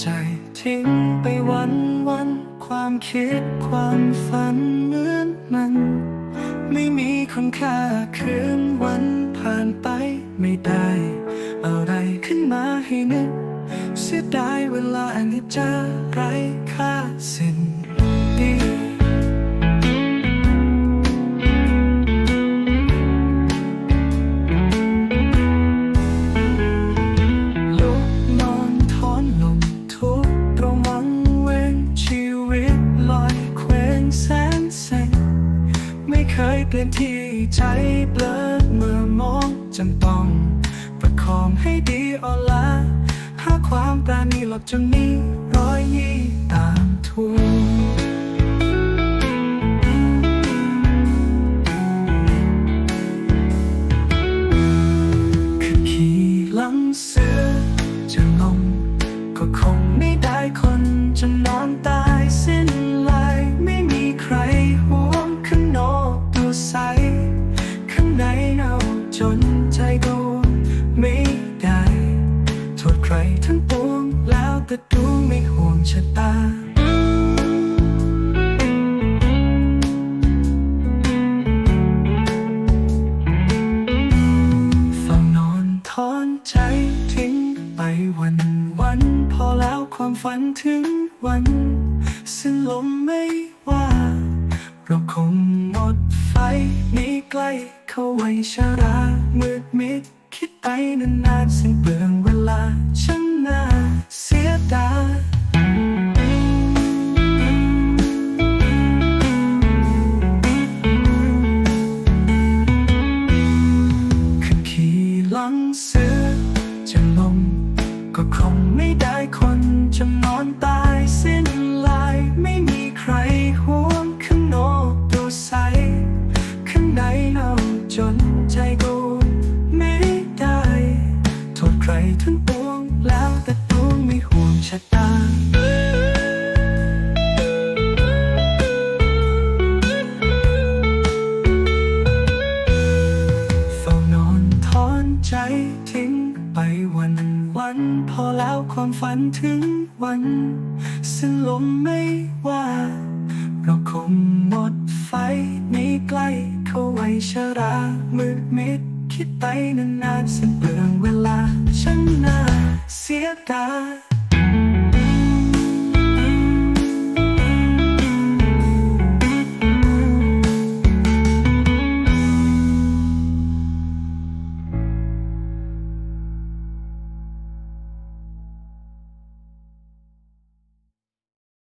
ใจทิ้งไปวันวันความคิดความฝันเหมือนมัน ไม่มีคุณค่าคืนวันผ่านไปไม่ได้ อะไรขึ้นมาให้นึก เสียดายเวลาอันนี้จะไร้ค่าสิ้นดี ปลี่ยนที่ใช้เปลิดเมื่อมองจำต้อง ประคองให้ดีอ่อนละหาความปราณีหลบจนมีรอยยี่ตามทุ่ง จนใจดูไม่ได้ โทษใครทั้งปวงแล้วแต่ดูไม่ห่วงชะตาเฝ้านอนถอนใจทิ้งไปวันวัน พอแล้วความฝันถึงวัน สิ้นลมไม่ว่า เราคงหมดไฟนี้ใกล้ เข้าไว้ชารามืดมิด คิดไปนานๆสิ้นเปลืองเวลาช่างน่าเสียดายขึ้นขี่หลังเสือจะลงก็คงไม่ได้คนจะนอน จนใจกูไม่ได้ โทษใครทั้งปวงแล้วแต่ดวไม่ห่วงชะตาเฝ้านอนถอนใจทิ้งไปวันวันพอแล้วความฝันถึงวัน สิ้นลมไม่ว่า เราคงหมด ชรามืดมิด คิดไปนานๆเสียเปลืองเวลา ฉันน่าเสียดาย